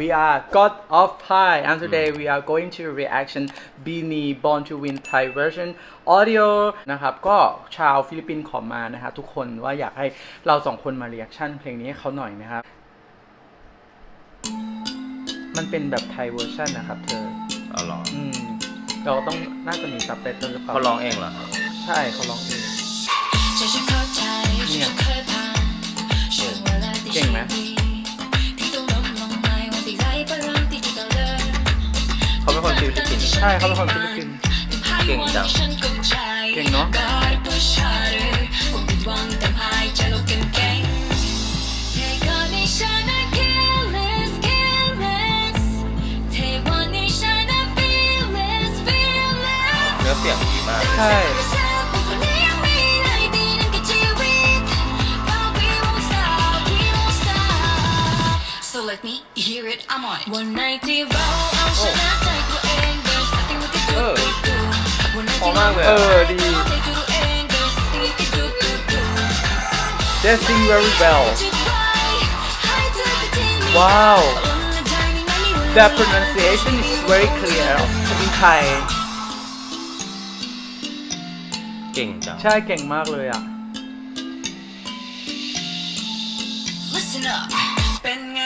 we are God of Pi and today we are going to reaction Bini Born to Win Thai version audio นะครับ ก็ชาวฟิลิปปินส์ขอมานะฮะทุกคนว่าอยากให้เราสองคนมา reaction เพลงนี้ให้เขาหน่อยนะครับ มันเป็นแบบไทยเวอร์ชันนะครับเธอ เอาเหรออืม เราต้องน่าจะมีซับไตเติลหรือเปล่าเขาร้องเองเหรอ ใช่เขาร้องเอง ใช่เขาเป็นคนฟิลิปปินส์เก่งจังเก่งเนอะเนื้อเสียงดีมากใช่ So let me hear it, I'm on it. One night ที่เราเอาชนะ มากเลย เออะอดี They sing very well Wow The pronunciation is very clear in Thai เก่งจัง ใช่เก่งมากเลยอะ Listen up เป็นไง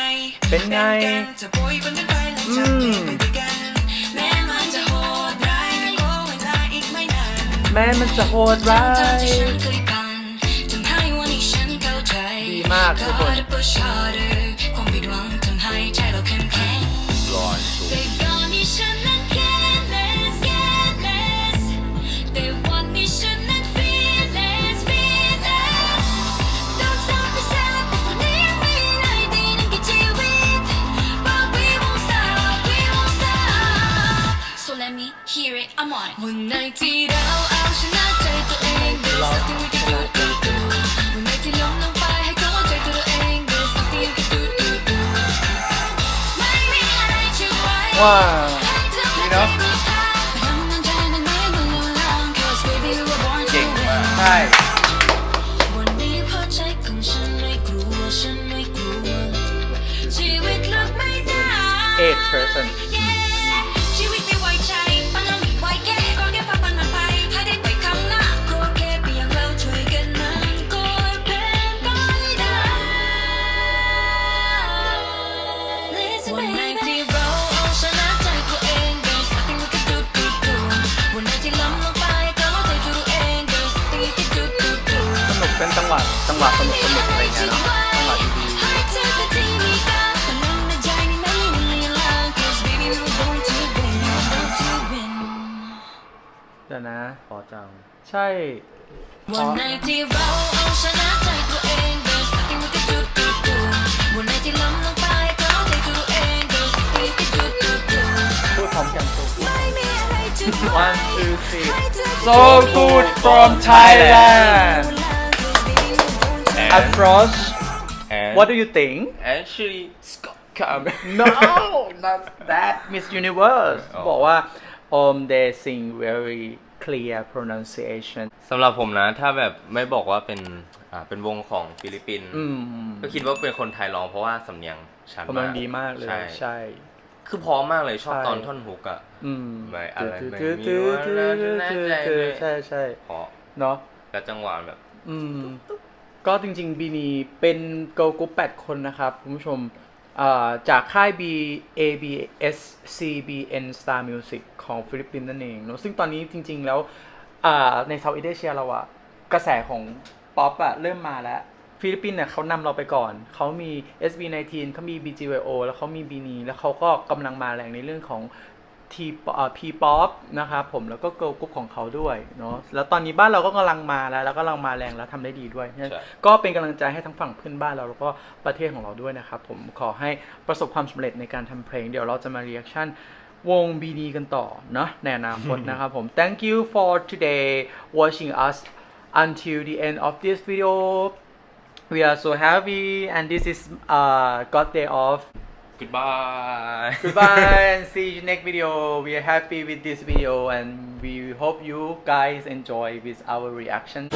เป็นไงกันจะโบยบนกันไปและอืจับม แม้มันจะโหดร้ายดีมากทุกคน Gotta push harder ความผิดหวังท ว้ว้าวนี่เนาะเก่งมากใช่วัน เป็นจังหวะจังหวะสนุกสนุกอะไรเงี้ยเนาะจังหวะดีให้เธอเป็นที่มีค่าพลังในใจนี่ไม่มีเวลา Cause baby we're born to win born to win ๆเดี๋ยวนะพอจังใช่วันไหนที่เราเอาชนะใจตัวเอง There's nothing we can do do do วันไหนที่ล้มลงไปก็เองสามโซ่ตูดพร้อมกันตัว one two three so good from Thailand And across and what do you think actually Scott come no not that Miss Universe อ๋อ บอกว่า um they sing very clear pronunciation สำหรับผมนะ ถ้าแบบไม่บอกว่าเป็นอ่าเป็นวงของฟิลิปปินส์อืมก็คิดว่าเป็นคนไทยร้องเพราะว่าสำเนียงชัดกำลังดีมากเลยใช่ใช่ คือพร้อมมากเลยชอบใช่ ตอนท่อนฮุกอะ อืมไม่อะไรไม่ตื้มีวันแล้วจะแน่ใจเลย ใช่ใช่เพราะเนาะและจังหวะแบบ อืม ก็จริงๆบีนีเป็นเกิร์ลกรุ๊ป8คนนะครับ คุณผู้ชมจากค่าย B A B S C B N Star Music ของฟิลิปปินส์นั่นเองเนอะซึ่งตอนนี้จริงๆแล้วในเซาท์อีสเอเชียเราอะกระแสของป๊อปอะเริ่มมาแล้ว ฟิลิปปินส์เนี่ยเขานำเราไปก่อน เขามี SB19 เขามี BGYO แล้วเขามีบีนีแล้วเขาก็กำลังมาแรงในเรื่องของ ทีพีป๊อปนะครับผมแล้วก็เกิร์ลกรุ๊ปของเขาด้วยเนาะแล้วตอนนี้บ้านเราก็กำลังมาแล้ว แล้วก็กำลังมาแรงแล้วทำได้ดีด้วยเนี่ยใช่ก็เป็นกำลังใจให้ทั้งฝั่งเพื่อนบ้านเราแล้วก็ประเทศของเราด้วยนะครับผมขอให้ประสบความสำเร็จในการทำเพลง เดี๋ยวเราจะมาเรีแอคชั่นวง BD กันต่อเนาะในอนาคตนะครับผม thank you for today watching us until the end of this video we are so happy and this is uh God day off Goodbye. Goodbye and see you next video. We are happy with this video and we hope you guys enjoy with our reaction.